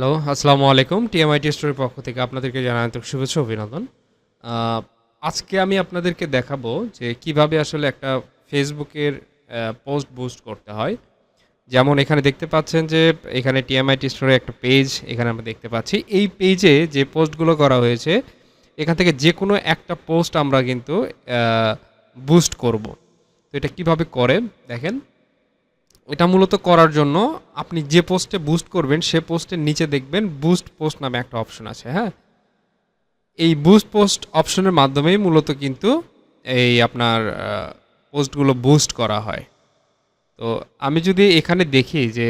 Hello, আসসালামু আলাইকুম। টিএমআইটি স্টোরের পক্ষ থেকে আপনাদেরকে জানাই আন্তরিক শুভেচ্ছা অভিনন্দন। আজকে আমি আপনাদেরকে দেখাবো যে কীভাবে আসলে একটা ফেসবুকের পোস্ট বুস্ট করতে হয়। যেমন এখানে দেখতে পাচ্ছেন যে এখানে টিএমআইটি স্টোরে একটা পেজ এখানে আমরা দেখতে পাচ্ছি। এই পেজে যে পোস্টগুলো করা হয়েছে, এখান থেকে যে কোনো একটা পোস্ট আমরা কিন্তু বুস্ট করব। তো এটা কীভাবে করে, দেখেন। এটা মূলত করার জন্য আপনি যে পোস্টে বুস্ট করবেন, সে পোস্টের নিচে দেখবেন বুস্ট পোস্ট নামে একটা অপশন আছে হ্যাঁ? এই বুস্ট পোস্ট অপশনের মাধ্যমেই মূলত কিন্তু এই আপনার পোস্টগুলো বুস্ট করা হয়। তো আমি যদি এখানে দেখি যে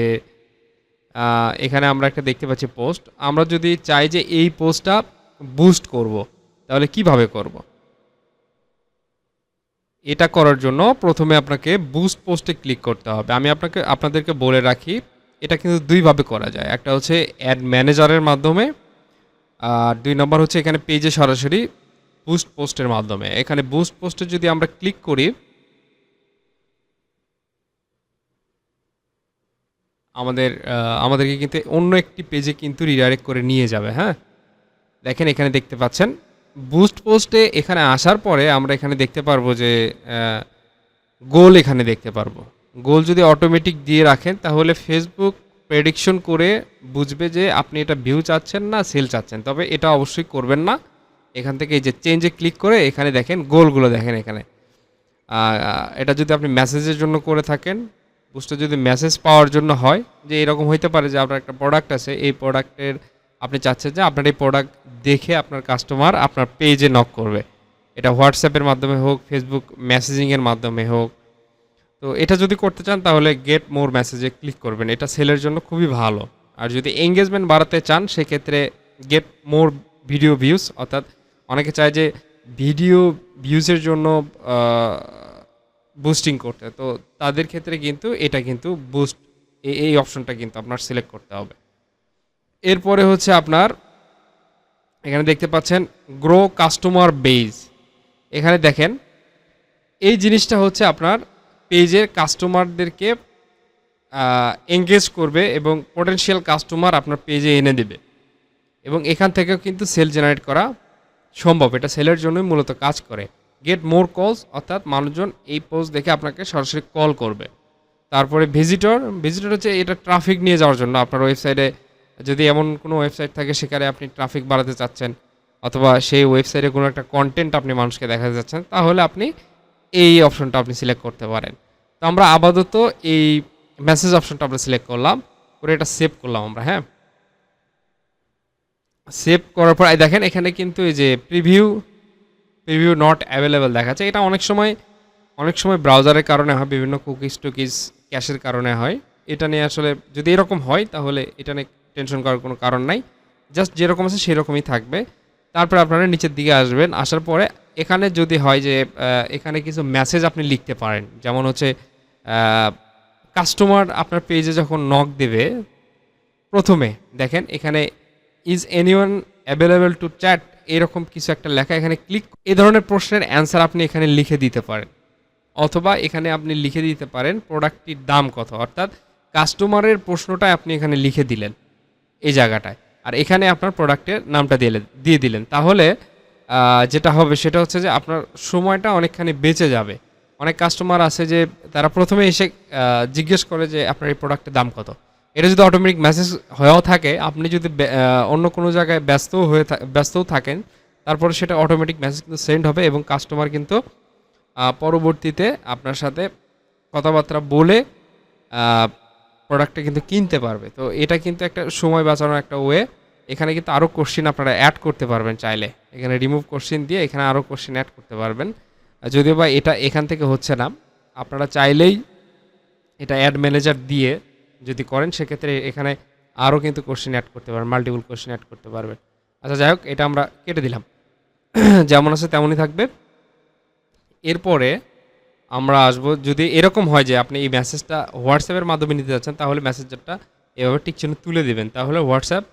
এখানে আমরা একটা দেখতে পাচ্ছি পোস্ট আমরা যদি চাই যে এই পোস্টটা বুস্ট করব, তাহলে কীভাবে করব? এটা করার জন্য প্রথমে আপনাকে বুস্ট পোস্টে ক্লিক করতে হবে। আমি আপনাকে, আপনাদেরকে বলে রাখি, এটা কিন্তু দুইভাবে করা যায়। একটা হচ্ছে অ্যাড ম্যানেজারের মাধ্যমে, আর দুই নম্বর হচ্ছে এখানে পেজে সরাসরি বুস্ট পোস্টের মাধ্যমে। এখানে বুস্ট পোস্টে যদি আমরা ক্লিক করি, আমাদের আমাদেরকে কিন্তু অন্য একটি পেজে কিন্তু রিডাইরেক্ট করে নিয়ে যাবে হ্যাঁ? দেখেন এখানে দেখতে পাচ্ছেন বুস্ট পোস্টে এখানে আসার পরে আমরা এখানে দেখতে পারব যে গোল এখানে দেখতে পারব। গোল যদি অটোমেটিক দিয়ে রাখেন, তাহলে ফেসবুক প্রেডিকশন করে বুঝবে যে আপনি এটা ভিউ চাচ্ছেন না সেল চাচ্ছেন। তবে এটা অবশ্যই করবেন না। এখান থেকে এই যে চেঞ্জে ক্লিক করে এখানে দেখেন, গোলগুলো দেখেন এখানে। এটা যদি আপনি মেসেজের জন্য করে থাকেন, বুস্টে যদি মেসেজ পাওয়ার জন্য হয়, যে এরকম হইতে পারে যে আপনার একটা প্রোডাক্ট আছে, এই প্রোডাক্টের আপনি চাচ্ছেন যে আপনার এই প্রোডাক্ট দেখে আপনার কাস্টমার আপনার পেজে নক করবে। এটা হোয়াটসঅ্যাপের মাধ্যমে হোক ফেসবুক মেসেজিংয়ের মাধ্যমে হোক। তো এটা যদি করতে চান তাহলে গেট মোর মেসেজে ক্লিক করবেন। এটা সেলের জন্য খুবই ভালো। আর যদি এঙ্গেজমেন্ট বাড়াতে চান, সেক্ষেত্রে গেট মোর ভিডিও ভিউজ অর্থাৎ অনেকে চায় যে ভিডিও ভিউজের জন্য বুস্টিং করতে। তো তাদের ক্ষেত্রে কিন্তু এটা কিন্তু বুস্ট এই অপশনটা কিন্তু আপনার সিলেক্ট করতে হবে। এরপরে হচ্ছে আপনার এখানে দেখতে পাচ্ছেন গ্রো কাস্টমার বেজ এখানে দেখেন, এই জিনিসটা হচ্ছে আপনার পেজের কাস্টমারদেরকে এঙ্গেজ করবে এবং পোটেনশিয়াল কাস্টমার আপনার পেজে এনে দেবে। এবং এখান থেকেও কিন্তু সেল জেনারেট করা সম্ভব। এটা সেলের জন্যই মূলত কাজ করে। গেট মোর কলস অর্থাৎ মানুষজন এই পোস্ট দেখে আপনাকে সরাসরি কল করবে। তারপরে ভিজিটর ভিজিটর হচ্ছে এটা ট্রাফিক নিয়ে যাওয়ার জন্য। আপনার ওয়েবসাইটে যদি এমন কোনো ওয়েবসাইট থাকে সেখানে আপনি ট্রাফিক বাড়াতে চাচ্ছেন, অথবা সেই ওয়েবসাইটে কোনো একটা কন্টেন্ট আপনি মানুষকে দেখাতে চাচ্ছেন, তাহলে আপনি এই অপশনটা আপনি সিলেক্ট করতে পারেন। তো আমরা আপাতত এই মেসেজ অপশনটা আমরা সিলেক্ট করলাম, করে এটা সেভ করলাম আমরা হ্যাঁ? সেভ করার পর দেখেন এখানে কিন্তু এই যে প্রিভিউ প্রিভিউ নট অ্যাভেলেবেল দেখাচ্ছে। এটা অনেক সময় অনেক সময় ব্রাউজারের কারণে হয়, বিভিন্ন কুকিজ টুকিজ ক্যাশের কারণে হয়। এটা নিয়ে আসলে যদি এরকম হয়, তাহলে এটা নিয়ে টেনশন করার কোনো কারণ নাই। জাস্ট যেরকম আছে সেরকমই থাকবে। তারপরে আপনারা নিচের দিকে আসবেন। আসার পরে এখানে যদি হয় যে এখানে কিছু মেসেজ আপনি লিখতে পারেন। যেমন হচ্ছে কাস্টমার আপনার পেজে যখন নক দেবে, প্রথমে দেখেন এখানে is anyone available to chat এরকম কিছু একটা লেখা। এখানে ক্লিক এ ধরনের প্রশ্নের অ্যান্সার আপনি এখানে লিখে দিতে পারেন। অথবা এখানে আপনি লিখে দিতে পারেন প্রোডাক্টটির দাম কত। অর্থাৎ কাস্টমারের প্রশ্নটা আপনি এখানে লিখে দিলেন। এই জায়গাটায়। আর এখানে আপনার প্রোডাক্টের নামটা দিলেন দিয়ে দিলেন। তাহলে যেটা হবে সেটা হচ্ছে যে আপনার সময়টা অনেকখানি বেঁচে যাবে। অনেক কাস্টমার আছে যে তারা প্রথমে এসে জিজ্ঞেস করে যে আপনার এই প্রোডাক্টের দাম কত? এটা যদি অটোমেটিক মেসেজ হয়েও থাকে, আপনি যদি অন্য কোনো জায়গায় ব্যস্তও হয়ে ব্যস্তও থাকেন, তারপরে সেটা অটোমেটিক মেসেজ কিন্তু সেন্ড হবে এবং কাস্টমার কিন্তু পরবর্তীতে আপনার সাথে কথাবার্তা বলে প্রোডাক্টটা কিন্তু কিনতে পারবে। তো এটা কিন্তু একটা সময় বাঁচানোর একটা ওয়ে এখানে কিন্তু আরও কোশ্চিন আপনারা অ্যাড করতে পারবেন চাইলে। এখানে রিমুভ কোশ্চিন দিয়ে এখানে আরও কোশ্চিন অ্যাড করতে পারবেন। যদিও বা এটা এখান থেকে হচ্ছে না, আপনারা চাইলেই এটা অ্যাড ম্যানেজার দিয়ে যদি করেন, সেক্ষেত্রে এখানে আরও কিন্তু কোশ্চিন অ্যাড করতে পারবেন মাল্টিপল কোশ্চিন অ্যাড করতে পারবেন। আচ্ছা যাই হোক, এটা আমরা কেটে দিলাম। যেমন আছে তেমনই থাকবে। এরপরে আমরা আসব। যদি এরকম হয় যে আপনি এই মেসেজটা হোয়াটসঅ্যাপের মাধ্যমে নিতে যাচ্ছেন, তাহলে মেসেজটা এভাবে টিক চিহ্ন তুলে দেবেন। তাহলে হোয়াটসঅ্যাপ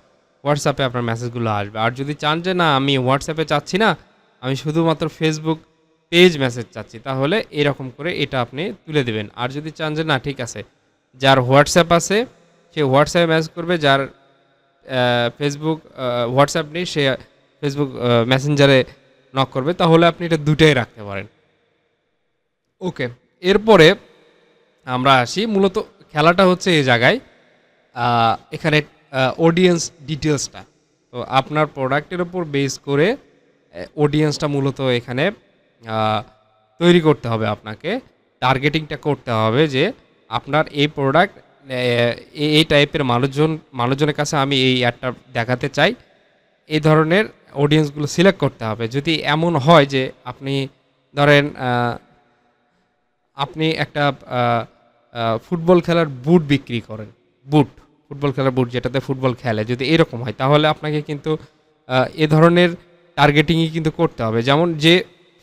হোয়াটসঅ্যাপে আপনার মেসেজগুলো আসবে। আর যদি চান যে না, আমি হোয়াটসঅ্যাপে চাচ্ছি না, আমি শুধুমাত্র ফেসবুক পেজ মেসেজ চাচ্ছি, তাহলে এরকম করে এটা আপনি তুলে দেবেন। আর যদি চান যে না, ঠিক আছে, যার হোয়াটসঅ্যাপ আছে, সে হোয়াটসঅ্যাপে মেসেজ করবে, যার ফেসবুক হোয়াটসঅ্যাপ নেই, সে ফেসবুক মেসেঞ্জারে নক করবে, তাহলে আপনি এটা দুটাই রাখতে পারেন। ওকে, এরপরে আমরা আসি। মূলত খেলাটা হচ্ছে এই জায়গায় এখানে অডিয়েন্স ডিটেলসটা তো আপনার প্রোডাক্টের উপর বেস করে অডিয়েন্সটা মূলত এখানে তৈরি করতে হবে আপনাকে। টার্গেটিংটা করতে হবে যে আপনার এই প্রোডাক্ট এই টাইপের মানুষজন, মানুষজনের কাছে আমি এই অ্যাডটা দেখাতে চাই। এই ধরনের অডিয়েন্সগুলো সিলেক্ট করতে হবে। যদি এমন হয় যে আপনি ধরেন আপনি একটা ফুটবল খেলার বুট বিক্রি করেন। বুট, ফুটবল খেলার বুট যেটাতে ফুটবল খেলে। যদি এরকম হয়, তাহলে আপনাকে কিন্তু এ ধরনের টার্গেটিংই কিন্তু করতে হবে। যেমন যে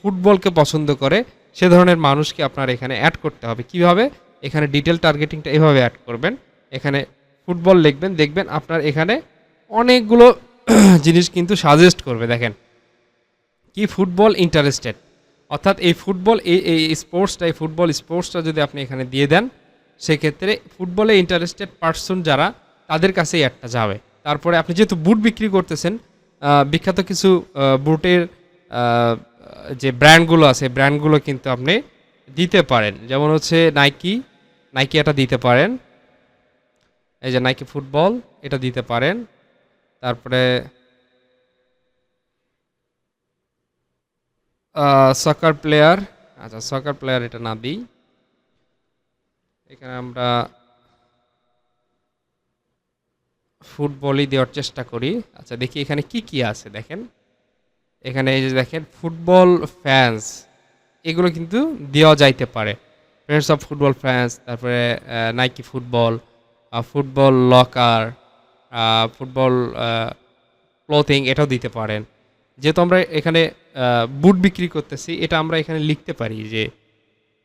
ফুটবলকে পছন্দ করে, সে ধরনের মানুষকে আপনার এখানে অ্যাড করতে হবে। কীভাবে? এখানে ডিটেল টার্গেটিংটা এভাবে অ্যাড করবেন। এখানে ফুটবল লিখবেন, দেখবেন আপনার এখানে অনেকগুলো জিনিস কিন্তু সাজেস্ট করবে। দেখেন, কি ফুটবল ইন্টারেস্টেড অর্থাৎ এই ফুটবল, এই এই স্পোর্টসটা এই ফুটবল স্পোর্টসটা যদি আপনি এখানে দিয়ে দেন, সেক্ষেত্রে ফুটবলে ইন্টারেস্টেড পার্সন যারা, তাদের কাছেই একটা যাবে। তারপরে আপনি যেহেতু বুট বিক্রি করতেছেন বিখ্যাত কিছু বুটের যে ব্র্যান্ডগুলো আছে, ব্র্যান্ডগুলো কিন্তু আপনি দিতে পারেন। যেমন হচ্ছে নাইকি নাইকি এটা দিতে পারেন। এই যে নাইকি ফুটবল এটা দিতে পারেন। তারপরে সকার প্লেয়ার আচ্ছা সকার প্লেয়ার এটা না দিই। এখানে আমরা ফুটবলই দেওয়ার চেষ্টা করি। আচ্ছা দেখি এখানে কি কি আছে, দেখেন। এখানে এই যে দেখেন ফুটবল ফ্যান্স এগুলো কিন্তু দেওয়া যাইতে পারে। ফ্রেন্ডস অফ ফুটবল ফ্যান্স তারপরে Nike football football locker football clothing এটাও দিতে পারেন। যেহেতু আমরা এখানে বুট বিক্রি করতেছি, এটা আমরা এখানে লিখতে পারি যে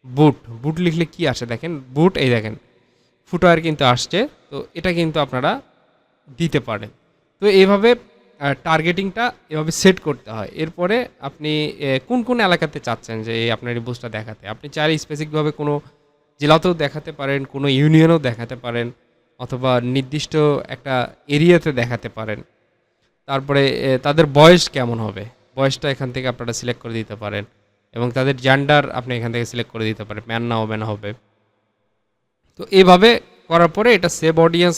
বুট বুট লিখলে কি আসে দেখেন? বুট, এই দেখেন, ফুটওয়্যার কিন্তু আসছে, তো এটা কিন্তু আপনারা দিতে পারেন। তো এইভাবে টার্গেটিংটা এভাবে সেট করতে হয়। এরপরে আপনি কোন কোন এলাকাতে চাচ্ছেন যে আপনার এই বুস্টটা দেখাতে? আপনি চাইলে স্পেসিফিকভাবে কোনো জেলাতেও দেখাতে পারেন, কোনো ইউনিয়নেও দেখাতে পারেন, অথবা নির্দিষ্ট একটা এরিয়াতে দেখাতে পারেন। তারপরে তাদের বয়স কেমন হবে? বয়সটা এখান থেকে আপনারা সিলেক্ট করে দিতে পারেন। এবং তাদের জেন্ডার আপনি এখান থেকে সিলেক্ট করে দিতে পারেন ম্যান না হবে না হবে। তো এইভাবে করার পরে এটা সেভ অডিয়েন্স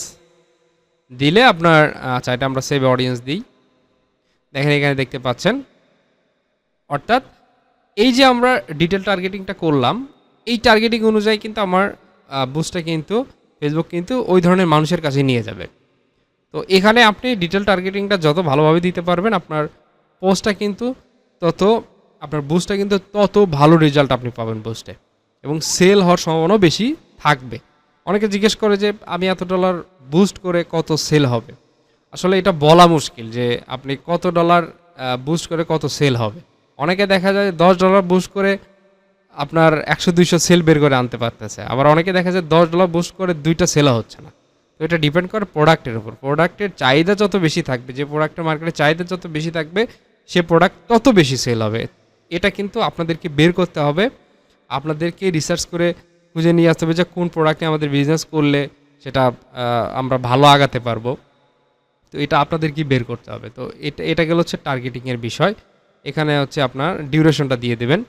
দিলে আপনার আচ্ছা এটা আমরা সেভ অডিয়েন্স দিই। দেখেন এখানে দেখতে পাচ্ছেন। অর্থাৎ এই যে আমরা ডিটেল টার্গেটিংটা করলাম, এই টার্গেটিং অনুযায়ী কিন্তু আমার বুস্টটা কিন্তু ফেসবুক কিন্তু ওই ধরনের মানুষের কাছে নিয়ে যাবে। তো এখানে আপনি ডিটেল টার্গেটিংটা যত ভালোভাবে দিতে পারবেন, আপনার পোস্টটা কিন্তু তত, আপনার বুস্টটা কিন্তু তত ভালো রেজাল্ট আপনি পাবেন বুস্টে এবং সেল হওয়ার সম্ভাবনাও বেশি থাকবে। অনেকে জিজ্ঞেস করে যে, আমি এত ডলার বুস্ট করে কত সেল হবে? আসলে এটা বলা মুশকিল যে, আপনি কত ডলার বুস্ট করে কত সেল হবে। অনেকে দেখা যায় দশ ডলার বুস্ট করে আপনার একশো দুইশো সেল বের করে আনতে পারতেছে। আবার অনেকে দেখা যায় দশ ডলার বুস্ট করে দুইটা সেলও হচ্ছে না। তো এটা ডিপেন্ড করে প্রোডাক্টের উপর। প্রোডাক্টের চাহিদা যত বেশি থাকবে, যে প্রোডাক্টের মার্কেটে চাহিদা যত বেশি থাকবে, সে প্রোডাক্ট তত বেশি সেল হবে। এটা কিন্তু আপনাদেরকে বের করতে হবে। আপনাদেরকে রিসার্চ করে খুঁজে নিয়ে আসতে হবে যে কোন প্রোডাক্টে আমাদের বিজনেস করলে সেটা আমরা ভালো আগাতে পারব। তো এটা আপনাদেরকে বের করতে হবে। তো এটা এটা গেল হচ্ছে টার্গেটিংয়ের বিষয়। এখানে হচ্ছে আপনার ডিউরেশনটা দিয়ে দেবেন।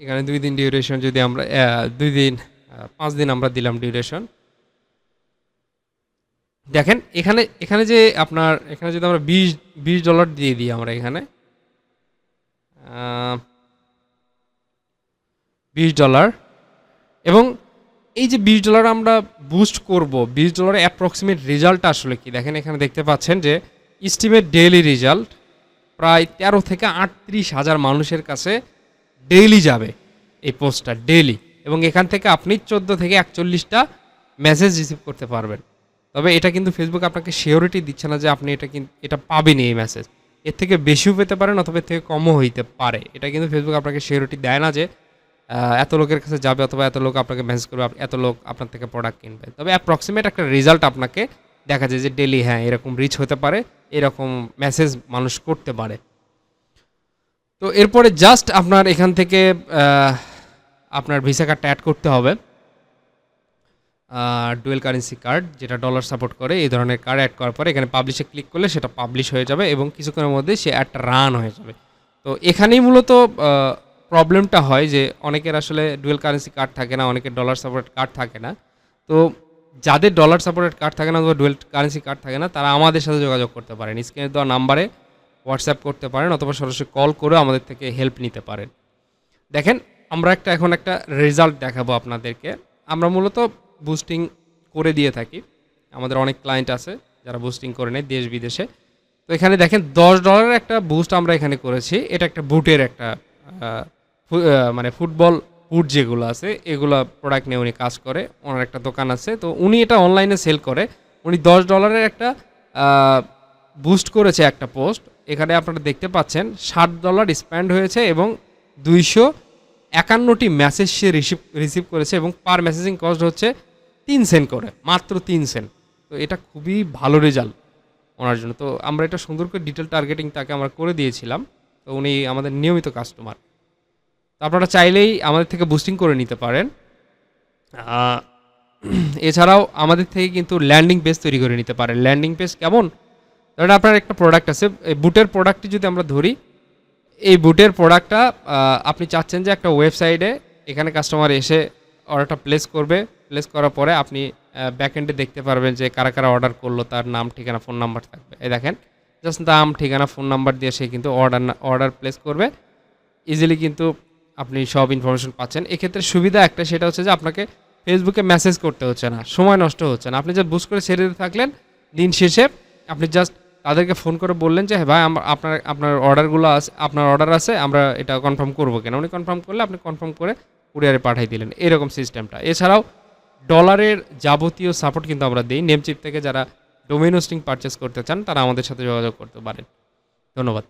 এখানে দুই দিন ডিউরেশন যদি আমরা দুই দিন পাঁচ দিন আমরা দিলাম ডিউরেশন দেখেন, এখানে এখানে যে আপনার, এখানে যদি আমরা বিশ বিশ ডলার দিয়ে দিই আমরা এখানে বিশ ডলার এবং এই যে বিশ ডলার আমরা বুস্ট করব, বিশ ডলারের অ্যাপ্রক্সিমেট রেজাল্ট আসলে কি? দেখেন, এখানে দেখতে পাচ্ছেন যে ইস্টিমেট ডেইলি রেজাল্ট প্রায় তেরো থেকে আটত্রিশ হাজার মানুষের কাছে ডেইলি যাবে এই পোস্টটা ডেইলি এবং এখান থেকে আপনি চোদ্দ থেকে একচল্লিশটা মেসেজ রিসিভ করতে পারবেন। তবে এটা কিন্তু ফেসবুক আপনাকে শিওরিটি দিচ্ছে না যে আপনি এটা কিন্তু এটা পাবেনই এই মেসেজ এর থেকে বেশিও পেতে পারেন অথবা এর থেকে কমও হইতে পারে। এটা কিন্তু ফেসবুক আপনাকে শিওরিটি দেয় না যে এত লোকের কাছে যাবে অথবা এত লোক আপনাকে মেসেজ করবে এত লোক আপনার থেকে প্রোডাক্ট কিনবে। তবে অ্যাপ্রক্সিমেট একটা রেজাল্ট আপনাকে দেখা যায় যে ডেলি হ্যাঁ এরকম রিচ হতে পারে, এরকম মেসেজ মানুষ করতে পারে। তো এরপরে জাস্ট আপনার এখান থেকে আপনার ভিসা কার্ডটা অ্যাড করতে হবে। ডুয়েল কারেন্সি কার্ড যেটা ডলার সাপোর্ট করে, এই ধরনের কার্ড অ্যাড করার পরে এখানে পাবলিশে ক্লিক করলে সেটা পাবলিশ হয়ে যাবে এবং কিছুক্ষণের মধ্যে সে অ্যাডটা রান হয়ে যাবে। তো এখানেই মূলত প্রবলেমটা হয় যে অনেকের আসলে ডুয়েল কারেন্সি কার্ড থাকে না, অনেকের ডলার সাপোর্ট কার্ড থাকে না। তো যাদের ডলার সাপোর্টেড কার্ড থাকে না, অথবা ডুয়েল কারেন্সি কার্ড থাকে না, তারা আমাদের সাথে যোগাযোগ করতে পারেন। স্ক্রিনে দেওয়া নাম্বারে হোয়াটসঅ্যাপ করতে পারেন অথবা সরাসরি কল করে আমাদের থেকে হেল্প নিতে পারেন। দেখেন, আমরা একটা, এখন একটা রেজাল্ট দেখাবো আপনাদেরকে। আমরা মূলত বুস্টিং করে দিয়ে থাকি। আমাদের অনেক ক্লায়েন্ট আছে যারা বুস্টিং করে নেয় দেশ বিদেশে। তো এখানে দেখেন দশ ডলারের একটা বুস্ট আমরা এখানে করেছি। এটা একটা বুটের একটা মানে ফুটবল বুট যেগুলো আছে, এগুলো প্রোডাক্ট নিয়ে উনি কাজ করে। ওনার একটা দোকান আছে। তো উনি এটা অনলাইনে সেল করে। উনি দশ ডলারের একটা বুস্ট করেছে একটা পোস্ট এখানে আপনারা দেখতে পাচ্ছেন ষাট ডলার স্প্যান্ড হয়েছে এবং দুইশো একান্নটি মেসেজ সে রিসিভ রিসিভ করেছে এবং পার মেসেজিং কস্ট হচ্ছে তিন সেন্ট করে, মাত্র তিন সেন্ট। তো এটা খুবই ভালো রেজাল্ট ওনার জন্য। তো আমরা এটা সুন্দর করে ডিটেল টার্গেটিং তাকে আমরা করে দিয়েছিলাম। তো উনি আমাদের নিয়মিত কাস্টমার তো আপনারা চাইলেই আমাদের থেকে বুস্টিং করে নিতে পারেন। এছাড়াও আমাদের থেকে কিন্তু ল্যান্ডিং পেজ তৈরি করে নিতে পারেন। ল্যান্ডিং পেজ কেমন? ধরেন আপনার একটা প্রোডাক্ট আছে বুটের প্রোডাক্টটি যদি আমরা ধরি, এই বুটের প্রোডাক্টটা আপনি চাচ্ছেন যে একটা ওয়েবসাইটে এখানে কাস্টমার এসে অর্ডারটা প্লেস করবে। প্লেস করার পরে আপনি ব্যাকএন্ডে দেখতে পারবেন যে কারা কারা অর্ডার করল, তার নাম, ঠিকানা ফোন নাম্বার থাকবে। এই দেখেন জাস্ট নাম, ঠিকানা ফোন নাম্বার দিয়ে সে কিন্তু অর্ডার অর্ডার প্লেস করবে। ইজিলি কিন্তু আপনি সব ইনফরমেশন পাচ্ছেন। এক্ষেত্রে সুবিধা একটা, সেটা হচ্ছে যে আপনাকে ফেসবুকে মেসেজ করতে হচ্ছে না, সময় নষ্ট হচ্ছে না। আপনি জাস্ট বুঝ করে ছেড়ে দিতে থাকলেন, দিন শেষে আপনি জাস্ট তাদেরকে ফোন করে বললেন যে হ্যাঁ ভাই আমার আপনার আপনার অর্ডারগুলো আছে আপনার অর্ডার আছে, আমরা এটা কনফার্ম করব কেন? উনি কনফার্ম করলে, আপনি কনফার্ম করে কুরিয়ারে পাঠিয়ে দিলেন। এরকম সিস্টেমটা এছাড়াও ডলারের যাবতীয় সাপোর্ট কিন্তু আমরা দিই। নেমচিপ থেকে যারা ডোমেন হোস্টিং পারচেস করতে চান, তারা আমাদের সাথে যোগাযোগ করতে পারেন। ধন্যবাদ।